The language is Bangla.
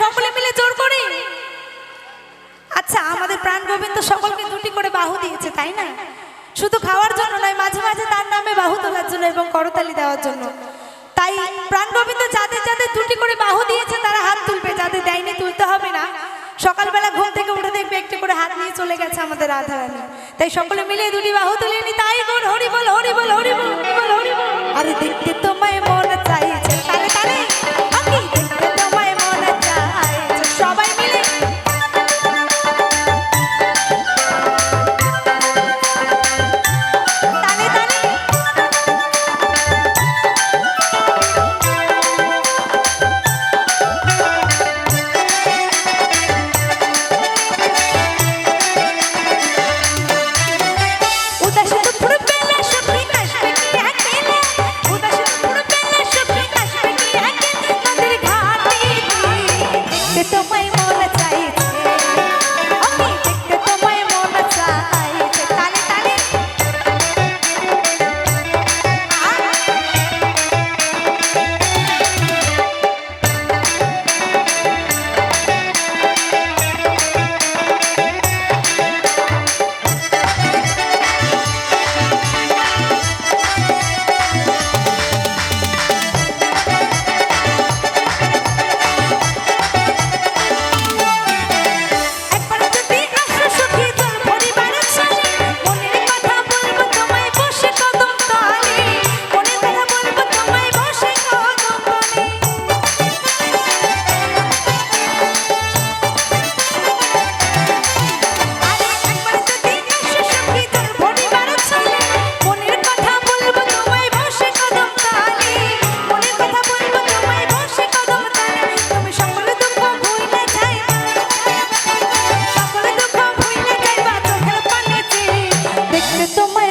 সকলে মিলে জোর করি? আচ্ছা আমাদের প্রাণ গোবিন্দ সকলকে দুটি করে বাহু দিয়েছে তাই না? শুধু খাওয়ার জন্য নয় মাঝে মাঝে তার নামে বাহু তোলার জন্য এবং করতালি দেওয়ার জন্য। তাই প্রাণ গোবিন্দ যাদের যাদের দুটি করে বাহু দিয়েছে তারা হাত তুলবে যাদের দেয়নি তুলতে হবে না। সকালবেলা ঘুম থেকে উঠে দেখবে একটি করে হাত নিয়ে চলে গেছে আমাদের রাধারানী। তাই সকলে মিলে দুটি বাহু তুলে নি তাই হরি বল হরি বল হরি বল হরি বল হরি বল। আরে দেখতে so much